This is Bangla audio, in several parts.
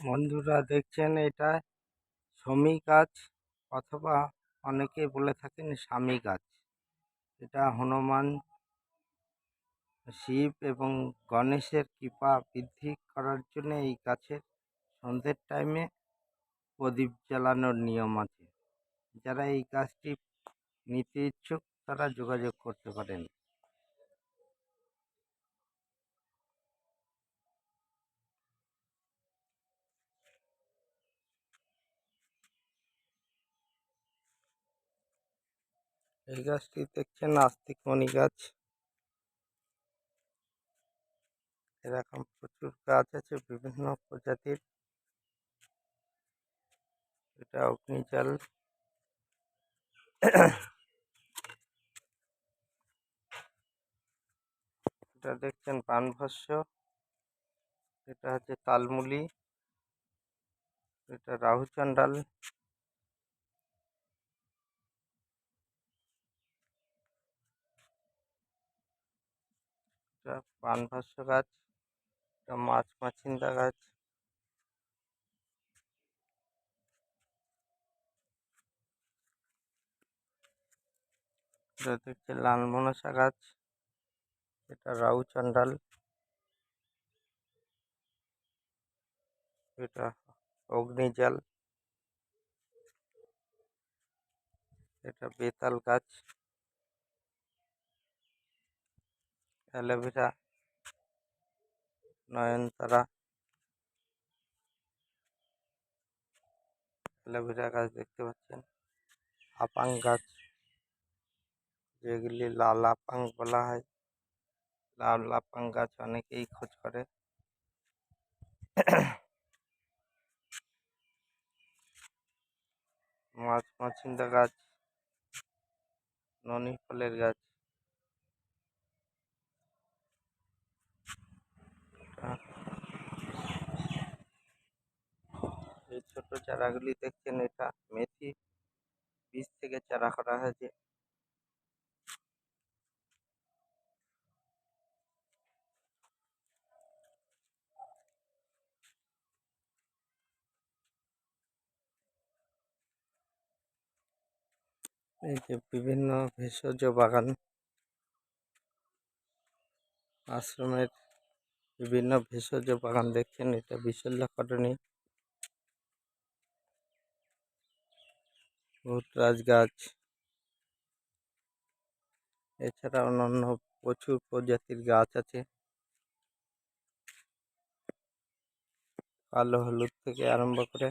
বন্ধুরা দেখছেন এটা শমী গাছ অথবা অনেকে বলে থাকেন স্বামী গাছ। এটা হনুমান, শিব এবং গণেশের কৃপা বৃদ্ধি করার জন্য এই গাছের সন্ধ্যের টাইমে প্রদীপ জ্বালানোর নিয়ম আছে। যারা এই গাছটি নিতে ইচ্ছুক তারা যোগাযোগ করতে পারেন। এই গাছটি দেখছেন? আস্তিক মণি গাছ। এরকম প্রচুর গাছ আছে, বিভিন্ন প্রজাতির। এটা অগ্নিজাল। এটা দেখছেন পানভস্য এটা হচ্ছে তালমুলি। এটা রাহু চান্ডাল এটা পানভস্য গাছ এটা মাছ মাছিন্দা গাছ। এটা দেখছে লাল মনসা গাছ, এটা রাহু চান্ডাল। এটা অগ্নিজাল এটা বেতাল গাছ। অ্যালোভেরা নয়নতারা অ্যালোভেরা গাছ দেখতে পাচ্ছেন। আপাং গাছ, যেগুলি লাল আপাং বলা হয়। লাল আপাং গাছ অনেকেই খোঁজ করে। মাছ মাছিন্দা গাছ, ননি ফলের গাছ এই ছোট চারাগুলি দেখছেন এটা মেথি বীজ থেকে চারা করা হয়েছে। এই যে বিভিন্ন ভেষজ বাগান, আশ্রমের বিভিন্ন ভেষজ বাগান দেখছেন, এটা বিশল্যা কটনি ভুটরাজ গাছ এছাড়া অন্যান্য প্রচুর প্রজাতির গাছ আছে। কালো, হলুদ থেকে আরম্ভ করে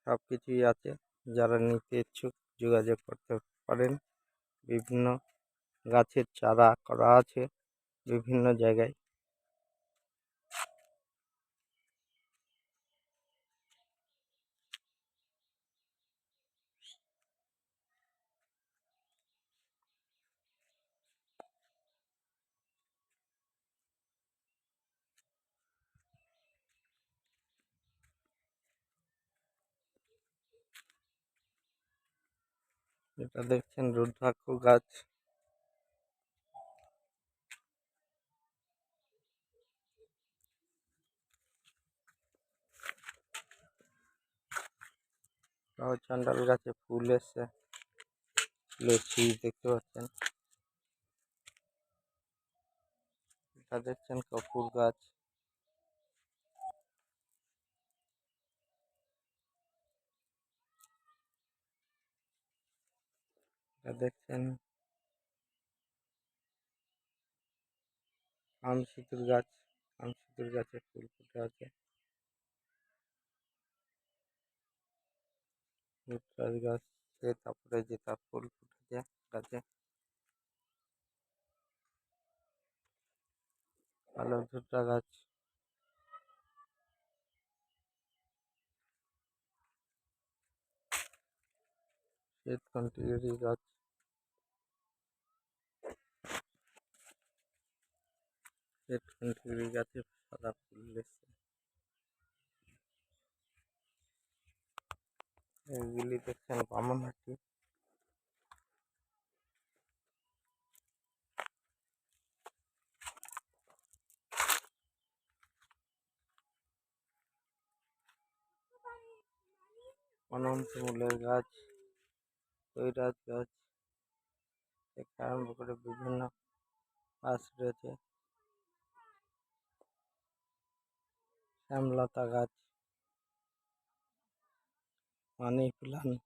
সব কিছুই আছে। যারা নিতে ইচ্ছুক যোগাযোগ করতে পারেন। বিভিন্ন গাছের চারা করা আছে বিভিন্ন জায়গায়। এটা দেখছেন রুদ্রাক্ষ গাছ। চান্ডাল গাছে ফুল এসছে। ফুলের দেখতে পাচ্ছেন। এটা দেখছেন কপুর গাছ। দেখছেন? আম সিঁদুর গাছ, আম সিঁদুর গাছে ফুল ফুটে আছে। গাছ তারপরে যেটা ফুল ফুটেছে, গাছে। কালো ধুতরা গাছ। শ্বেত কন্টিগেরি গাছ। শ্বেত কন্টিগেরি গাছে সাদা ফুল এসছে এইগুলি দেখছেন বামনহাটি। অনন্তমূলের গাছ, কৈরাত গাছ আরম্ভ করে বিভিন্ন গাছ রয়েছে। শ্যামলতা গাছ মানি প্লান্ট